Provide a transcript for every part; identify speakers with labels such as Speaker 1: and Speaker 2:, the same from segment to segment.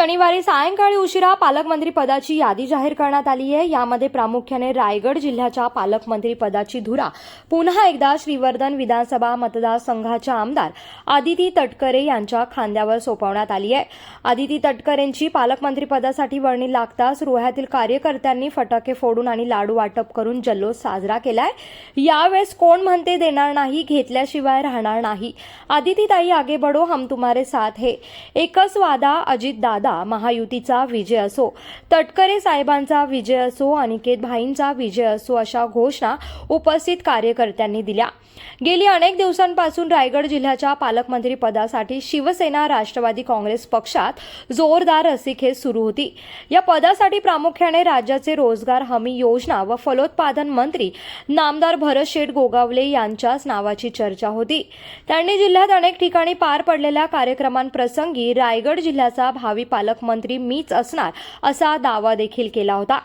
Speaker 1: शनिवारी सायंकाळी उशिरा पालकमंत्री पदाची यादी जाहीर करण्यात आली आहे. यामध्ये प्रामुख्याने रायगड जिल्ह्याच्या पालकमंत्री पदाची धुरा पुन्हा एकदा श्रीवर्धन विधानसभा मतदारसंघाच्या आमदार आदिती तटकरे यांच्या खांद्यावर सोपवण्यात आली आहे. आदिती तटकरेंची पालकमंत्री पदासाठी वर्णी लागताच रोह्यातील कार्यकर्त्यांनी फटाके फोडून आणि लाडू वाटप करून जल्लोष साजरा केलाय. यावेळेस कोण म्हणते देणार नाही घेतल्याशिवाय राहणार नाही. आदितीताई आगे बडो हम तुम्हारे साथ हे. एकच वादा अजित दादा महायुतीचा विजय असो तटकरे साहेबांचा विजय असो अनिकेत भाईंचा विजय असो अशा घोषणा उपस्थित कार्यकर्त्यांनी दिल्या. गेली अनेक दिवसांपासून रायगड जिल्ह्याच्या पालकमंत्री पदासाठी शिवसेना राष्ट्रवादी काँग्रेस पक्षात जोरदार रस्सीखेच सुरू होती. या पदासाठी प्रामुख्याने राज्याचे रोजगार हमी योजना व फलोत्पादन मंत्री नामदार भरत शेठ गोगावले यांच्याच नावाची चर्चा होती. त्यांनी जिल्ह्यात अनेक ठिकाणी पार पडलेल्या कार्यक्रमांप्रसंगी रायगड जिल्ह्याचा भावी पालकमंत्री मीच असणार असा दावा देखील केला होता.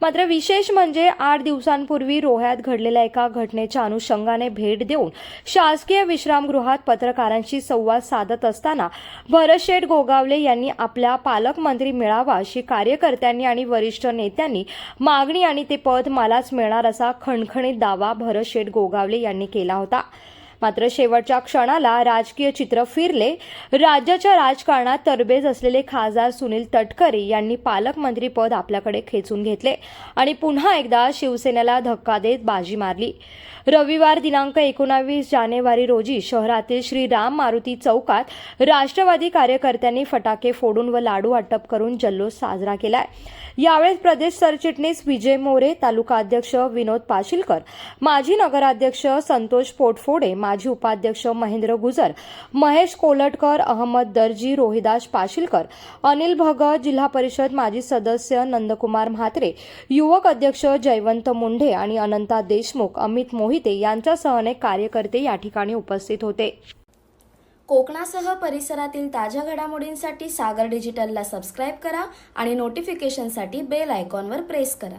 Speaker 1: मात्र विशेष म्हणजे आठ दिवसांपूर्वी रोह्यात घडलेल्या एका घटनेच्या अनुषंगाने भेट देऊन शासकीय विश्रामगृहात पत्रकारांशी संवाद साधत असताना भरतशेठ गोगावले यांनी आपल्या पालकमंत्री मिळावा अशी कार्यकर्त्यांनी आणि वरिष्ठ नेत्यांनी मागणी आणि ते पद मलाच मिळणार असा खणखणीत दावा भरतशेठ गोगावले यांनी केला होता. मात्र शेवटच्या क्षणाला राजकीय चित्र फिरले. राज्याच्या राजकारणात तरबेज असलेले खासदार सुनील तटकरे यांनी पालकमंत्री पद आपल्याकडे खेचून घेतले आणि पुन्हा एकदा शिवसेनेला धक्का देत बाजी मारली. रविवार दिनांक एकोणावीस जानेवारी रोजी शहरातील श्री राम मारुती चौकात राष्ट्रवादी कार्यकर्त्यांनी फटाके फोडून व लाडू अटप करून जल्लोष साजरा केलाय. यावेळेस प्रदेश सरचिटणीस विजय मोरे तालुका अध्यक्ष विनोद पाशीलकर माजी नगराध्यक्ष संतोष पोटफोडे माजी उपाध्यक्ष महेंद्र गुजर महेश कोलटकर अहमद दर्जी रोहिदास पाशीलकर अनिल भगत जिल्हा परिषद माजी सदस्य नंदकुमार म्हात्रे युवक अध्यक्ष जयवंत मुंढे आणि अनंता देशमुख अमित मोहिते यांच्यासह अनेक कार्यकर्ते या ठिकाणी उपस्थित होते.
Speaker 2: कोकणासह परिसरातील ताज्या घडामोडींसाठी सागर डिजिटलला सबस्क्राईब करा आणि नोटिफिकेशनसाठी बेल आयकॉनवर प्रेस करा.